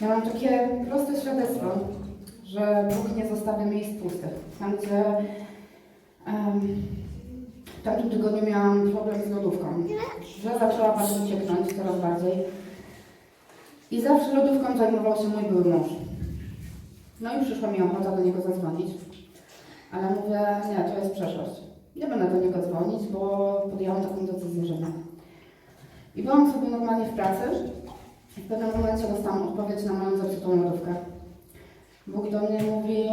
Ja mam takie proste świadectwo, że Bóg nie zostawia miejsc pustych. Tam, gdzie em, w tamtym tygodniu miałam problem z lodówką, że zaczęła bardzo cieknąć coraz bardziej. I zawsze lodówką zajmował się mój były mąż. No i przyszła mi ochota do niego zadzwonić. Ale mówię, nie, to jest przeszłość. Nie będę do niego dzwonić, bo podjęłam taką decyzję, że nie. I byłam sobie normalnie w pracy w pewnym momencie dostałam odpowiedź na moją zepsutą lodówkę. Bóg do mnie mówi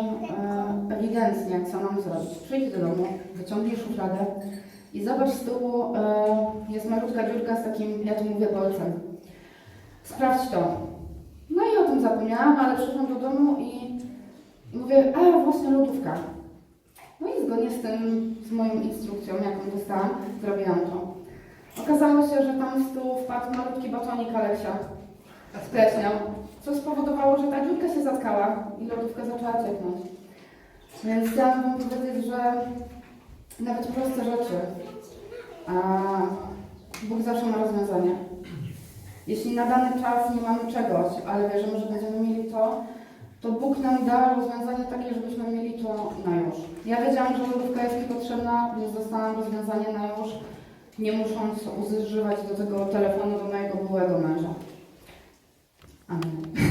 e, ewidentnie, co mam zrobić. Przyjdź do domu, wyciągnij szufladę i zobacz z tyłu, e, jest malutka dziurka z takim, ja tu mówię, bolcem. Sprawdź to. No i o tym zapomniałam, ale przyszłam do domu i mówię, a właśnie lodówka. No i zgodnie z tym, z moją instrukcją, jaką dostałam, zrobiłam to. Okazało się, że tam z tyłu wpadł malutki batonik Aleksia z pleśnią, co spowodowało, że ta dziurka się zatkała i lodówka zaczęła cieknąć. Więc chciałam Wam powiedzieć, że nawet proste rzeczy, a Bóg zawsze ma rozwiązanie. Jeśli na dany czas nie mamy czegoś, ale wierzymy, że będziemy mieli to, to Bóg nam da rozwiązanie takie, żebyśmy mieli to na już. Ja wiedziałam, że lodówka jest mi potrzebna, więc dostałam rozwiązanie na już, nie musząc używać do tego telefonu do mojego byłego męża. Amen.